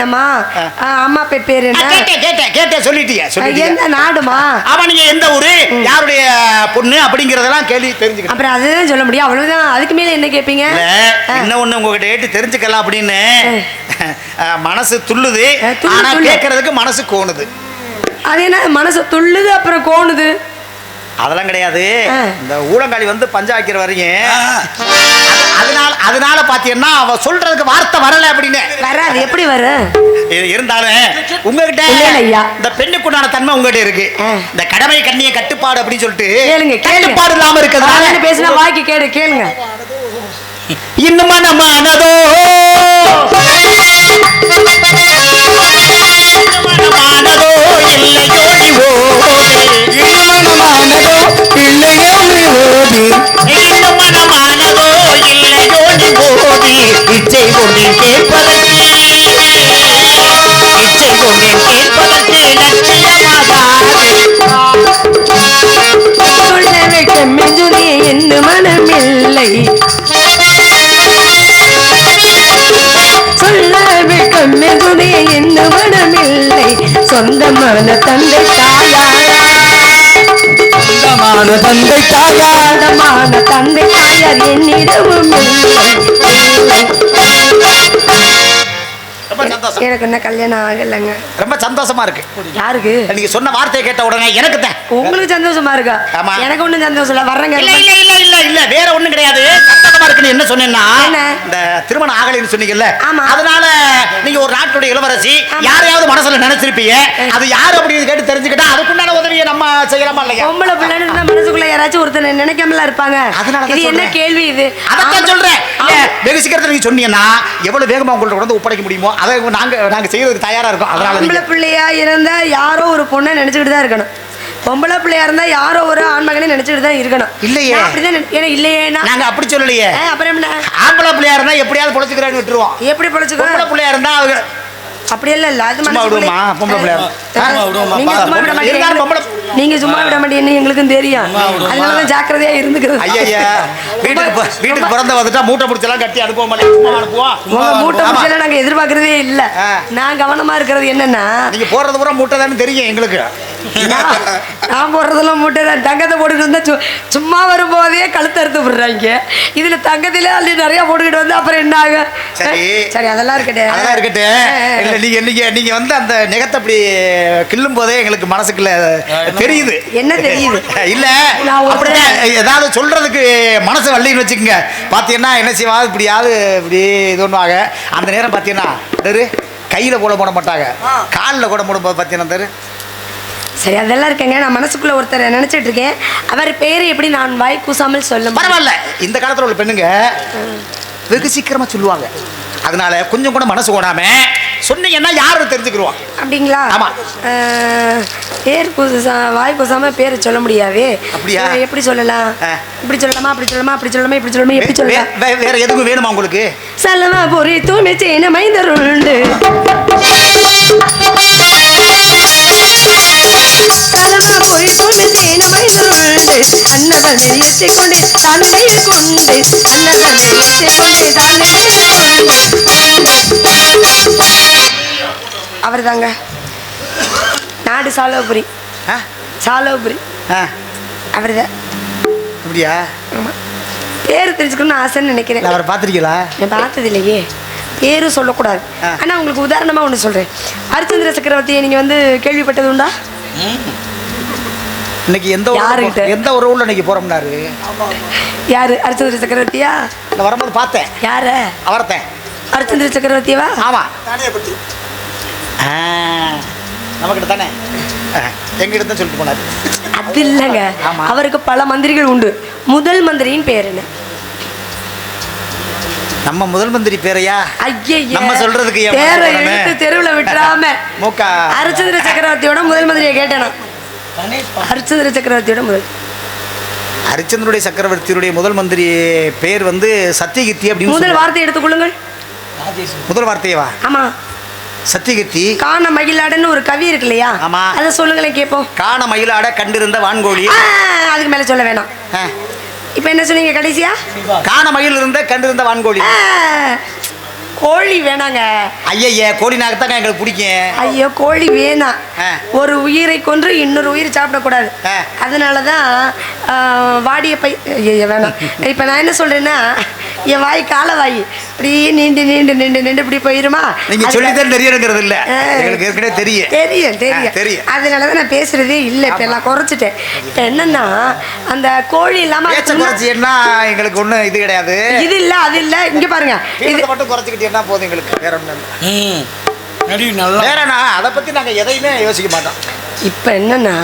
அம்மா அம்மா பேர் என்ன? கேட்டேன் கேட்டேன் சொல்லிட்டீங்க எந்த நாடுமா? அவன் நீங்க எந்த ஊரு? யாருடைய பொண்ணு அப்படிங்கறதெல்லாம் கேள்வி தெரிஞ்சுக்கணும். அப்புறம் அதுதான் சொல்ல முடியும். அவ்வளவுதான். அதுக்கு மேல என்ன கேட்பீங்க. என்ன ஒண்ணு உங்ககிட்ட கேட்டு தெரிஞ்சுக்கலாம் அப்படின்னு. மனசு துள்ளுது. ஆனா. கேட்கறதுக்கு மனசு கோணுது. அது என்ன? மனசு துள்ளுது அப்புறம் கோணுது. அதெல்லாம் கிடையாது. இந்த ஊழங்காளி வந்து பஞ்சா வைக்கிற வரைக்கும் அதனால அதனால பாத்தீங்கன்னா அவ சொல்றதுக்கு வார்த்தை வரல அப்படின்னு. வராது. எப்படி வரும்? இருந்தாலும் உங்ககிட்ட. இந்த பெண்ணுக்குண்டான தன்மை உங்ககிட்ட இருக்கு. இந்த கடமை கண்ணிய கட்டுப்பாடு அப்படின்னு சொல்லிட்டு கேளுங்க கட்டுப்பாடு இல்லாம இருக்கிறதுனால பேசினா வாய்க்கு கேடு கேளுங்க. இன்னும் மனமானதோ மனமானதோ இச்சை கொண்டேன் கேட்பதற்கு இச்சை கொண்டேன் கேட்பதற்கு வெட்கம் மெஞ்சுதே என்ன மனமில்லை. சொல்ல வெட்கம் மனமில்லை. சொந்தமான தந்தை தாயா சொந்தமான தந்தை தாயா சொந்தமான தந்தை தாயார் என்னிடமும் இல்லை. சந்தோஷம். எனக்கு என்ன கல்யாணம் ஆகலைங்க. ரொம்ப சந்தோஷமா இருக்கு. யாருக்கு? நீங்க சொன்ன வார்த்தையை கேட்ட உடனே எனக்கு தான். உங்களுக்கு சந்தோஷமா இருக்கா? ஆமா. எனக்கு ஒண்ணும் சந்தோஷம் இல்ல. வர்றேங்க. இல்ல இல்ல இல்ல இல்ல இல்ல வேற ஒண்ணும் கிடையாது. என்ன சொன்னேன்னா? இந்த திருமணம் ஆகலைன்னு சொன்னீங்கல்ல. அதனால நீங்க ஒரு நாட்டுடைய இளவரசி. யாரையாவது மனசுல நினைச்சிருப்பீங்க? அது யாரு அப்படின்னு கேட்டு தெரிஞ்சுக்கிட்டா அதுக்குண்டான உதவியை நம்ம செய்யலாமா இல்லையா? பொம்பளை பிள்ளைன்னு மனசுக்குள்ள யாராச்சும் ஒருத்தர் நினைக்காமல இருப்பாங்க. அதனால தான் இது என்ன. கேள்வி இது? அதைத்தான் சொல்றேன். வெகு சீக்கிரத்துல நீங்க சொன்னீங்கன்னா எவ்வளவு வேகமா உங்கள்ட்ட கொண்டு வந்து ஒப்படைக்க முடியுமோ அதை நாங்க நாங்க செய்யறதுக்கு தயாரா இருக்கோம். அதனால பிள்ளையா இருந்தா யாரோ ஒரு பொண்ணை நினைச்சுக்கிட்டு தான் இருக்கணும். பொம்பளை பிள்ளையா இருந்தா யாரோ ஒரு ஆண்மகனை நினைச்சுக்கிட்டு தான் இருக்கணும் இல்லையே. அப்படிதான் ஏன்னா இல்லையேனா நாங்க அப்படி சொல்லலையே அப்புறம் என்ன ஆம்பளை பிள்ளையா இருந்தா எப்படியாவது பொழைச்சுக்கிறேன்னு விட்டுருவோம் எப்படி பொம்பளை பொழைச்சுக்கோ பிள்ளையா இருந்தா அவங்க அப்படி இல்ல இல்ல அது சும்மா விடுவோமா? பொம்பளை பிள்ளையா? விடுவோமா? பொம்பளை- நீங்க சும்மா விட மாட்டீங்கன்னு எங்களுக்கும் தெரியும். அதனாலதான் ஜாக்கிரதையா இருந்துக்கிறது. ஐயா வீட்டுக்கு வீட்டுக்கு பிறந்த வந்துட்டா மூட்டை முடிச்செல்லாம் கட்டி அனுப்ப உங்க மூட்டை. முடிச்சல நாங்க எதிர்பார்க்கறதே இல்ல. நான் கவனமா இருக்கிறது என்னன்னா நீங்க போறது பூரா மூட்டை தானே தெரியும் எங்களுக்கு. நான் போடுறதெல்லாம் மூட்டை தான். தங்கத்தை போட்டுக்கிட்டு வந்தா சு- சும்மா வரும்போதே கழுத்து அறுத்து விடுறாங்க. இதுல தங்கத்திலே அள்ளி நிறைய போட்டுக்கிட்டு வந்து அப்புறம் என்ன ஆகும்? சரி. சரி அதெல்லாம் இருக்கட்டும். அதெல்லாம் இருக்கட்டும். இல்ல நீங்க நீங்க நீங்க வந்து அந்த நெகத்தை அப்படி கிள்ளும் போதே எங்களுக்கு மனசுக்குள்ள தெரியுது. என்ன தெரியுது? இல்ல அப்படிதான் ஏதாவது சொல்றதுக்கு மனசு வள்ளின்னு வச்சுக்கோங்க. பாத்தீங்கன்னா என்ன செய்வாங்க? இப்படியாவது இப்படி இது பண்ணுவாங்க. அந்த நேரம் பாத்தீங்கன்னா தரு கையில கூட போட மாட்டாங்க. காலில் கூட போடும்போது பாத்தீங்கன்னா தரு. சரி அதெல்லாம் இருக்கேங்க. நான் மனசுக்குள்ள ஒருத்தரை நினைச்சிட்டு இருக்கேன். அவர் பேரை எப்படி நான் வாய் கூசாமல் சொல்ல முடியும்? பரவாயில்ல. இந்த காலத்துல உள்ள பெண்ணுங்க வெகு சீக்கிரமா சொல்லுவாங்க. அதனால கொஞ்சம் கூட மனசு ஓடாம சொன்னீங்கன்னா யாரு தெரிஞ்சுக்கிருவான் அப்படிங்களா? ஆமா. பேர் கூசா வாய் கூசாம பேரை சொல்ல முடியாவே அப்படியா? எப்படி சொல்லலாம். இப்படி சொல்லலாமா? அப்படி சொல்லலாமா? அப்படி சொல்லலாமா? இப்படி சொல்லலாமா? எப்படி சொல்லலாம்? வேற எதுவும் வேணுமா உங்களுக்கு? சலமா பொறி தூமி சேன மைந்தருண்டு சலமா பொறி தூமி சேன மைந்தருண்டு அன்னதனை எத்திக்கொண்டு தன்னையில் கொண்டு அன்னதனை எத்திக்கொண்டு தன்னையில் அவர் தாங்க நாடு சாலோபுரி? சாலோபுரி. அவர் தான் அப்படியா? பேர் தெரிஞ்சுக்கணும்னு ஆசைன்னு நினைக்கிறேன். அவரை பார்த்திருக்கீங்களா? நான் பார்த்தது இல்லையே பேரும் சொல்லக்கூடாது. ஆ. ஆனா உங்களுக்கு உதாரணமா ஒன்று சொல்றேன். ஹரிச்சந்திர சக்கரவர்த்தியை நீங்க வந்து கேள்விப்பட்டது உண்டா? இன்னைக்கு எந்த? போ- எந்த ஒரு ஊர்ல இன்னைக்கு போறோம்னாரு? யாரு? ஹரிச்சந்திர சக்கரவர்த்தியா? இந்த வரும்போது பார்த்தேன். யார? அவர்த்தேன். ஹரிச்சந்திர சக்கரவர்த்தியவா? ஆமா. ஆ, நம்மகிட்ட தானே? எங்கிட்ட தான் சொல்லிட்டு போனாரு. அது இல்லைங்க. அவருக்கு பல மந்திரிகள் உண்டு. முதல் மந்திரியின் பேர் என்ன? நம்ம முதல் மந்திரி பேரையா? ஐயே நம்ம சொல்றதுக்கு பேரை? எடுத்து தெருவுல விட்டுறாம. மூக்கா. ஹரிச்சந்திர சக்கரவர்த்தியோட முதல் மந்திரியை கேட்டேனா ஹரிச்சந்திர சக்கரவர்த்தியோட முதல். ஹரிச்சந்திரனுடைய சக்கரவர்த்தியுடைய முதல் மந்திரி பேர் வந்து சத்தியகித்தி அப்படின்னு முதல். வார்த்தை எடுத்துக்கொள்ளுங்கள் முதல் வார்த்தையவா? ஆமா. சத்தியகித்தி காண மகிழாடன்னு ஒரு கவி இருக்கு இல்லையா? ஆமா. அதை சொல்லுங்களேன் கேட்போம். காண மயிலாட கண்டிருந்த வான்கோழி. அதுக்கு மேல சொல்ல வேணாம். இப்போ என்ன சொன்னீங்க கடைசியா? காண மயில் இருந்த கண்டிருந்த வான்கோழி. கோழி வேணாங்க. ஐயய்ய கோழி நாகத்தாங்க எங்களுக்கு பிடிக்கும். ஐயோ கோழி வேணாம். ஒரு உயிரை கொன்று இன்னொரு உயிர் சாப்பிடக்கூடாது. அதனால தான் வாடிய பை ஐயோ வேணாம். இப்போ நான் என்ன சொல்றேன்னா என் வாய் கால வாய். இப்படி நீண்டு நீண்டு நீண்டு நீண்டு இப்படி போயிருமா? நீங்க சொல்லித்தான் தெரியணுங்கிறது இல்ல. எங்களுக்கு ஏற்கனவே தெரியும். தெரியும் தெரியும். தெரியும். அதனால தான் நான் பேசுறதே இல்லை. இப்போ எல்லாம் குறைச்சிட்டேன். இப்போ என்னன்னா அந்த கோழி இல்லாம குறைச்சின்னா எங்களுக்கு ஒண்ணும் இது கிடையாது. இது இல்ல அது இல்ல. இங்க பாருங்க. இது மட்டும் குறைச்சிக்கிட்டீங்கன்னா போதும் எங்களுக்கு. வேற ஒண்ணும் இல்ல. ம். நடி நல்லா வேற நான் அதை பத்தி நாங்க எதையுமே யோசிக்க மாட்டோம். இப்ப என்னன்னா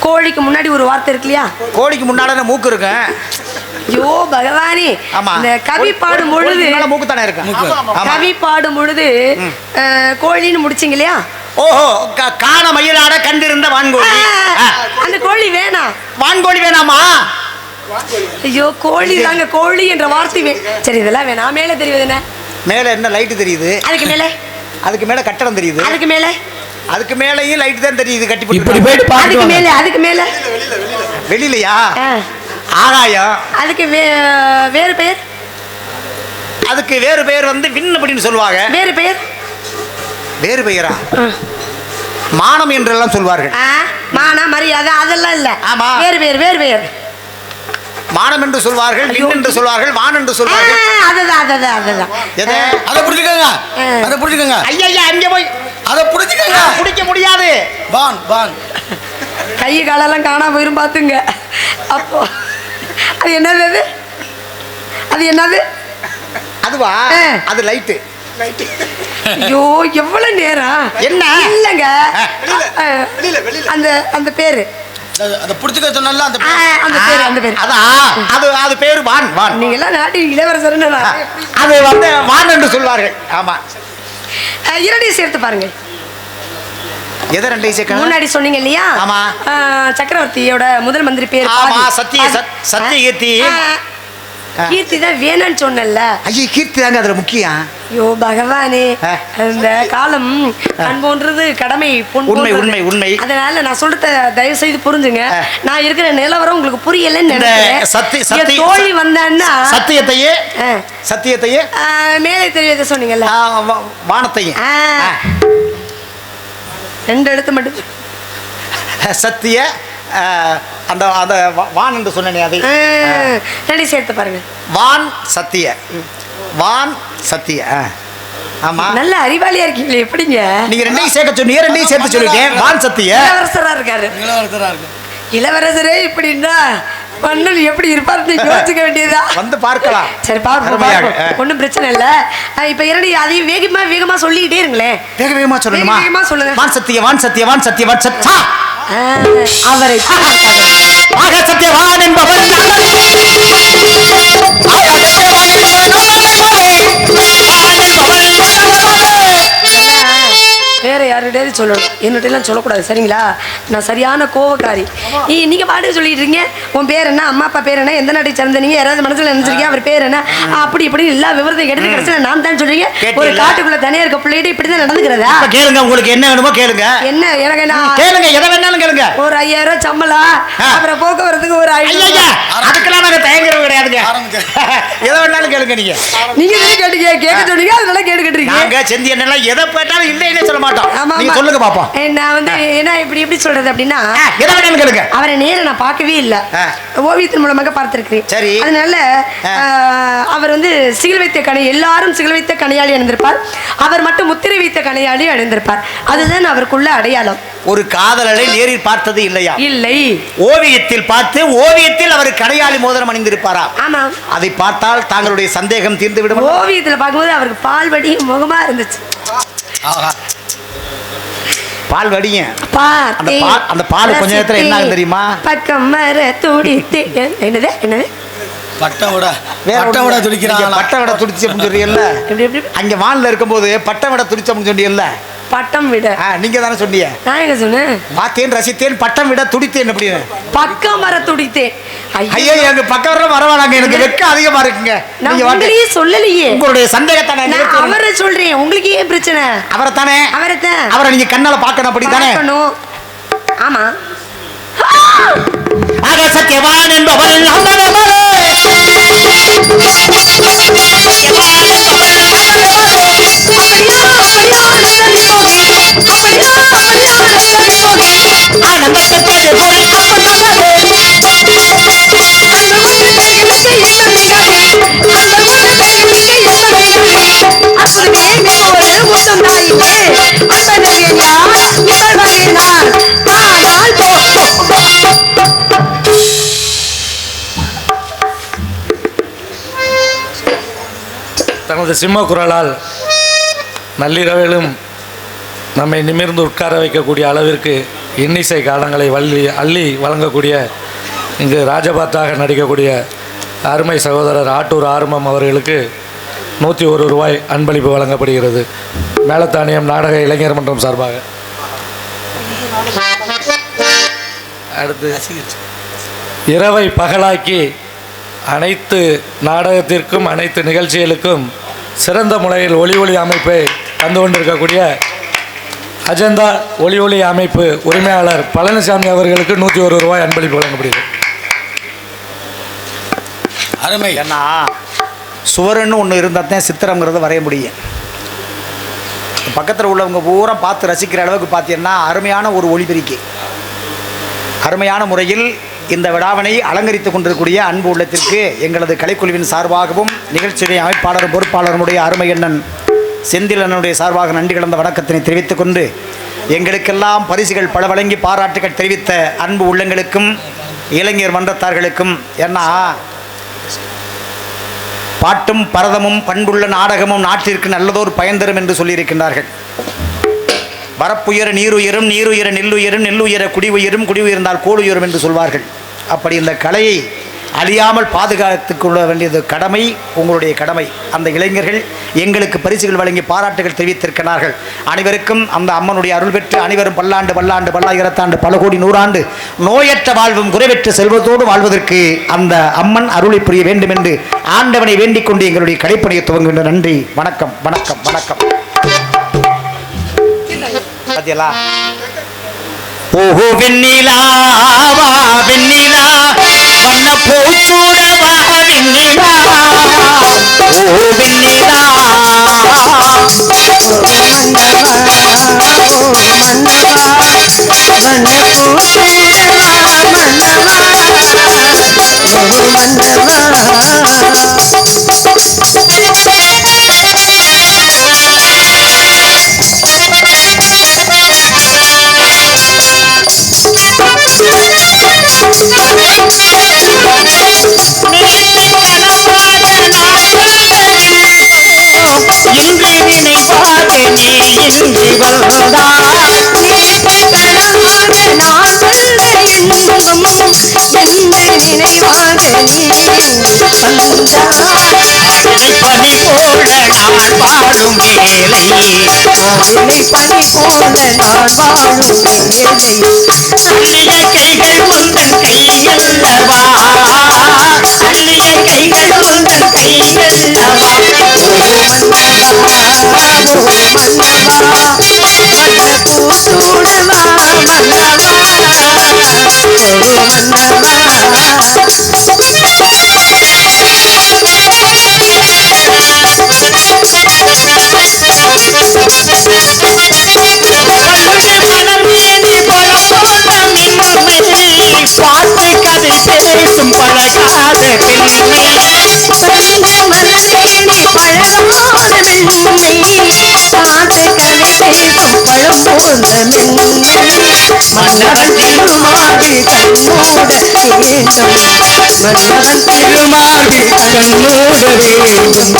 கோழிக்கு முன்னாடி ஒரு வார்த்தை இருக்கு இல்லையா? கோழிக்கு முன்னால மூக்கு இருக்கும். ஐயோ பகவானே. ஆமா. இந்த கவி பாடும் பொழுது மூக்கு தானே இருக்கும் ஆமா கவி பாடும் பொழுது கோழின்னு முடிச்சிங்க இல்லையா? ஓஹோ க- காண மயிலாட கண்டிருந்த வான்கோழி. அந்த கோழி வேணாம் வான்கோழி வேணாமா? ஐயோ கோழி தாங்க கோழி என்ற வார்த்தை வே சரி இதெல்லாம் வேணாம் மேலே தெரியுது என்ன? மேல என்ன லைட் தெரியுது? அதுக்கு மேலே. அதுக்கு மேல கட்டடம் தெரியுது. அதுக்கு மேலே. அதுக்கு மேலேயும் லைட் தான் தெரியுது கட்டி இப்படி போயிட்டு அதுக்கு. மேலே அதுக்கு மேலே. வெளியிலயா. ஆகாயம். அதுக்கு வே வேறு பெயர்? அதுக்கு வேறு பெயர் வந்து விண் அப்படின்னு சொல்லுவாங்க. வேறு பெயர்? வேறு பெயரா. மானம் என்றெல்லாம் சொல்வார்கள். ஆ, மானா மரியாதை அதெல்லாம் இல்ல. ஆமா. வேறு பேர் வேறு பெயர். மானம் என்று சொல்வார்கள் ஐயோ. விண் என்று சொல்வார்கள் வான் என்று சொல்வார்கள். அதுதான் அதுதான் அதுதான். எது? அதை பிடிச்சிக்கங்க ஆ. அதை பிடிச்சிக்கங்க ஐயா அங்க போய். அதை பிடிச்சிக்கங்க பிடிக்க முடியாது. பான் பான் கை காலெல்லாம் காணாம போயிரும் பார்த்துங்க. அப்போ அது என்னது அது? அது என்னது? அதுவா. அது லைட்டு ஐயோ எவ்வளவு நேரம் என்ன? இல்லைங்க. அந்த அந்த பேரு. அதை- அதை பிடிச்சிக்க சொன்னால அந்த அந்த பேரு அந்த பேரு. அதான் அது அது பேரு வான் வான். நீங்க எல்லாம் நாட்டின் இளவரசர்னு நான் அது வந்து வான் என்று சொல்வார்கள். ஆமா. இரண்டையும் சேர்த்து பாருங்க. எதை ரெண்டையும் சேர்க்கணும் முன்னாடி சொன்னீங்க இல்லையா ஆமா. சக்கரவர்த்தியோட முதல் மந்திரி பேர் ஆமா. சத்திய- சத்தியகீர்த்தி. கீர்த்தி தான் வேணும்னு சொன்னல ஐயோ கீர்த்தி தாங்க அதுல முக்கியம் ஐயோ பகவானே. அந்த காலம் கண் போன்றது கடமை பொன் உண்மை. உண்மை, உண்மை. அதனால நான் சொல்றத தயவு செய்து புரிஞ்சுங்க. நான் இருக்கிற நிலவரம் உங்களுக்கு புரியலன்னு நினைக்கிறேன் சத்தி- சத்தி- தோழி வந்தான்னா சத்தியத்தையே. சத்தியத்தையே மேலே தெரியாத சொன்னீங்கல்ல வானத்தையும். ரெண்டு எழுத்து மட்டும். சத்திய அந்த அந்த வா- வான் என்று சொன்னேனே அதை. ரெண்டையும் சேர்த்து பாருங்க. வான் சத்திய. வான் சத்திய ஆ. ஆமா. நல்ல அறிவாளியா இருக்கீங்களே எப்படிங்க? நீங்க ரெண்டையும் சேர்க்க சொன்னீங்க ரெண்டையும் சேர்த்து சொல்லிட்டேன் வான் சத்திய. இளவரசரா இருக்காரு. நிலவரத்தரா இருக்கு இளவரசரே இப்படின்னா மன்னன் எப்படி இருப்பாருன்னு யோசிக்க வேண்டியதா வந்து பார்க்கலாம். சரி பார்ப்போம். ஒன்றும் பிரச்சனை இல்லை. இப்போ இரண்டு அதையும் வேகமா வேகமா சொல்லிக்கிட்டே இருங்களேன். வேக வேகமா சொல்லணுமா வேக வேகமா சொல்லுங்க. வான் சத்திய வான் சத்திய வான் சத்திய வான் சத்தா அவரை ஆக சத்திய வான் என்பவன். வேற யாருடையாவது சொல்லணும். என்னட்ட எல்லாம் சொல்லக்கூடாது சரிங்களா? நான் சரியான கோவக்காரி. நீ நீங்க பாட்டுக்கு சொல்லிட்டு இருக்கீங்க. உன் பேர் என்ன? அம்மா அப்பா பேர் என்ன? எந்த நாட்டை சேர்ந்த நீங்க? யாராவது மனசுல நினைச்சிருக்கீங்க அவர் பேர் என்ன? அப்படி இப்படி எல்லா விவரத்தையும் எடுத்து கடைசியில் நான் தான் சொல்றீங்க. ஒரு? காட்டுக்குள்ள தனியா இருக்க பிள்ளைகிட்ட இப்படி தான் நடந்துக்கிறதா கேளுங்க உங்களுக்கு என்ன வேணுமோ கேளுங்க. என்ன எனக்கு என்ன? கேளுங்க எதை வேணாலும் கேளுங்க. ஒரு ஐயாயிரம் ரூபாய் சம்பளம். அப்புறம் போக்குவரத்துக்கு ஒரு ஐயா அதுக்கெல்லாம் நாங்க தயங்குறது கிடையாதுங்க. எதை வேணாலும் கேளுங்க நீங்க. நீங்க கேட்டீங்க கேட்க சொன்னீங்க அதனால கேட்டுக்கிட்டு இருக்கீங்க. செந்தி என்னெல்லாம் எதை போட்டாலும் இல்லைன்னே சொல்ல மாட்டோம். ஆமா. சொல்லுங்க பாப்போம் நான் வந்து என்ன இப்படி எப்படி சொல்றது அப்படின்னா கேளுங்க. அவரை நேர நான் பார்க்கவே இல்லை. ஓவியத்தின் மூலமாக பார்த்திருக்கிறேன். சரி. அதனால அவர் வந்து சிகில் வைத்த கணை எல்லாரும் சிகில் வைத்த கணையாளி அணிந்திருப்பார். அவர் மட்டும் முத்திரை வைத்த கணையாளி அணிந்திருப்பார். அதுதான் அவருக்குள்ள அடையாளம். ஒரு காதலரை நேரில் பார்த்தது இல்லையா? இல்லை. ஓவியத்தில் பார்த்து ஓவியத்தில் அவர் கடையாளி மோதிரம் அணிந்திருப்பாரா? ஆமா. அதை பார்த்தால் தாங்களுடைய சந்தேகம் தீர்ந்து விடும். ஓவியத்துல பார்க்கும்போது அவருக்கு பால் வடி முகமா இருந்துச்சு. பால் பார்த்தேன், அந்த பால்- அந்த பால் கொஞ்ச நேரத்துல என்ன ஆகும் தெரியுமா? பக்கம் வர துடித்து. என்னது என்னது? பட்டம் விட. வேற பட்டம் விட ஒண்ணும் இல்ல. துடிக்கிறான்? நீங்க பட்டை விட துடிச்சு அப்படின்னு சொல்றீங்கல்ல அங்க வான்ல இருக்கும்போது பட்டை விட துடிச்சு அப்படின்னு சொன்னீங்கல்ல பட்டம் விட. நீங்க தானே சொன்னீங்க. நான் என்ன சொன்னேன்? பார்த்தேன் ரசித்தேன் பட்டம் விட துடித்தேன் அப்படின்னு. பக்கம் வர துடித்தேன். ஐயோ. எங்க பக்கம் வர வரவானாங்க எனக்கு வெக்கம் அதிகமா இருக்குங்க. நீங்க. உங்களையே சொல்லலையே. உங்களுடைய சந்தேகத்தை நான் அவரை சொல்றேன். உங்களுக்கு ஏன் பிரச்சனை? அவரை தானே அவரை தான் அவரை நீங்க கண்ணால பார்க்கணும் அப்படி தானே ஆமா. ஆக சத்தியவான் என்பவன் அம்பலமலே. தனது சிம்ம குரலால் நள்ளிரவிலும் நம்மை நிமிர்ந்து உட்கார வைக்கக்கூடிய அளவிற்கு இன்னிசை காலங்களை வள்ளி அள்ளி வழங்கக்கூடிய இங்கு ராஜபாத்தாக நடிக்கக்கூடிய அருமை சகோதரர் ஆட்டூர் ஆரம்பம் அவர்களுக்கு நூற்றி ஒரு ரூபாய் அன்பளிப்பு வழங்கப்படுகிறது. மேலத்தானியம் நாடக இளைஞர் மன்றம் சார்பாக. அடுத்து இரவை பகலாக்கி அனைத்து நாடகத்திற்கும் அனைத்து நிகழ்ச்சிகளுக்கும் சிறந்த முறையில் ஒளி ஒளி அமைப்பை தந்து கொண்டிருக்கக்கூடிய அஜந்தா ஒளி ஒளி அமைப்பு உரிமையாளர் பழனிசாமி அவர்களுக்கு நூற்றி ஒரு ரூபாய் அன்பளிப்பு வழங்கப்படுகிறது. அருமை. ஏன்னா சுவருன்னு ஒன்று இருந்தால் தான் சித்திரங்கிறத வரைய முடியும். பக்கத்தில் உள்ளவங்க பூரா பார்த்து ரசிக்கிற அளவுக்கு பார்த்தீங்கன்னா அருமையான ஒரு ஒளிபெருக்கி. அருமையான முறையில் இந்த விழாவினை அலங்கரித்துக் கொண்டிருக்கூடிய அன்பு உள்ளத்திற்கு எங்களது கலைக்குழுவின் சார்பாகவும் நிகழ்ச்சியுடைய அமைப்பாளரும் பொறுப்பாளருடைய அருமை எண்ணன் செந்தில் அண்ணனுடைய சார்பாக நன்றி கலந்த வணக்கத்தினை தெரிவித்துக் கொண்டு எங்களுக்கெல்லாம் பரிசுகள் பல வழங்கி பாராட்டுகள் தெரிவித்த அன்பு உள்ளங்களுக்கும் இளைஞர் மன்றத்தார்களுக்கும் ஏன்னா பாட்டும் பரதமும் பண்புள்ள நாடகமும் நாட்டிற்கு நல்லதோர் பயன் தரும் என்று சொல்லியிருக்கின்றார்கள். வரப்புயர நீருயரும் நீருயர நெல்லுயரும் நெல்லுயர குடி உயரும் குடி உயர்ந்தால் கோடு உயரும் என்று சொல்வார்கள். அப்படி இந்த கலையை அழியாமல் பாதுகாத்துக் கொள்ள வேண்டியது கடமை உங்களுடைய கடமை. அந்த இளைஞர்கள் எங்களுக்கு பரிசுகள் வழங்கி பாராட்டுகள் தெரிவித்திருக்கிறார்கள். அனைவருக்கும் அந்த அம்மனுடைய அருள் பெற்று அனைவரும் பல்லாண்டு பல்லாண்டு பல்லாயிரத்தாண்டு பல கோடி நூறாண்டு நோயற்ற வாழ்வும் குறைவற்ற செல்வத்தோடு வாழ்வதற்கு அந்த அம்மன் அருளை புரிய வேண்டும் என்று ஆண்டவனை வேண்டிக் கொண்டு எங்களுடைய கலைப்பணியை துவங்குகின்ற நன்றி. வணக்கம் வணக்கம் வணக்கம். பாத்தியலா ஓஹோ வெண்ணிலா வா வெண்ணிலா வண்ண பூச்சூடவா வெண்ணிலா ஓ வெண்ணிலா இன்று வாழும் வேலை. கோவிலை பணி போல நான் வாழும் வேலை. அள்ளிய கைகள் உந்தன் கையல்லவா? அள்ளிய கைகள் உந்தன் கையல்லவா? மன்னவன் திருமாடி கண்மூட வேண்டும் மன்னவன் திருமாடி கண்மூட வேண்டும்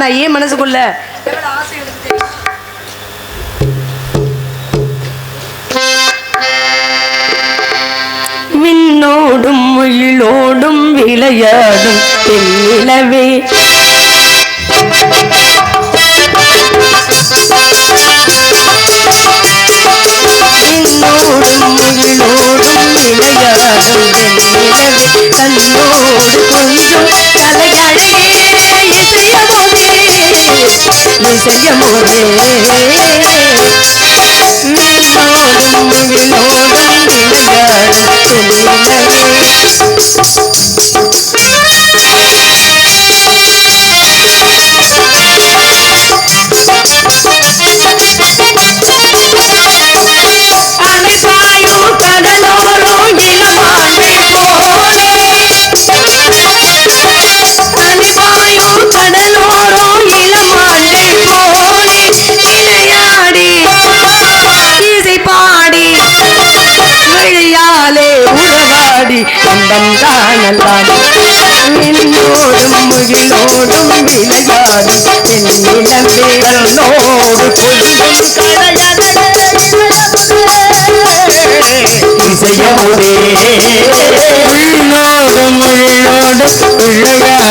ஆனா ஏன் மனசுக்குள்ள? விண்ணோடும் முயிலோடும் விளையாடும் தென்னிலவே. விண்ணோடும் முயிலோடும் விளையாடும் வெண்ணிலவே கண்ணோடு கொஞ்சம் செய்ய போதே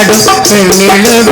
விளையாடும்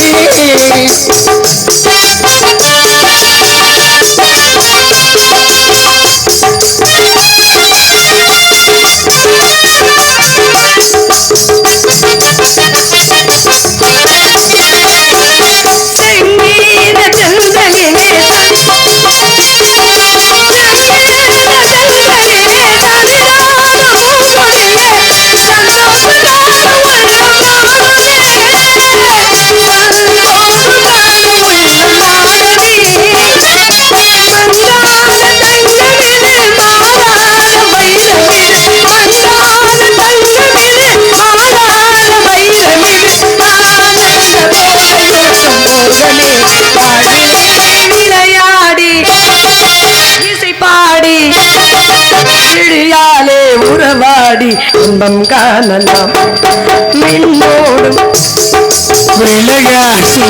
இன்பம் காணலாம். மின்னோடும் விளையாட்டு.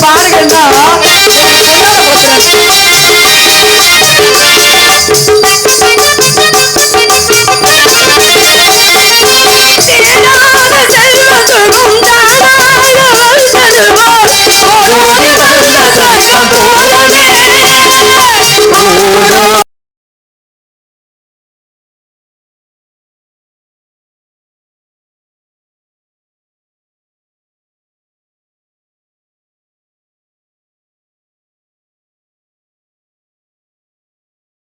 பாருங்கண்ணா.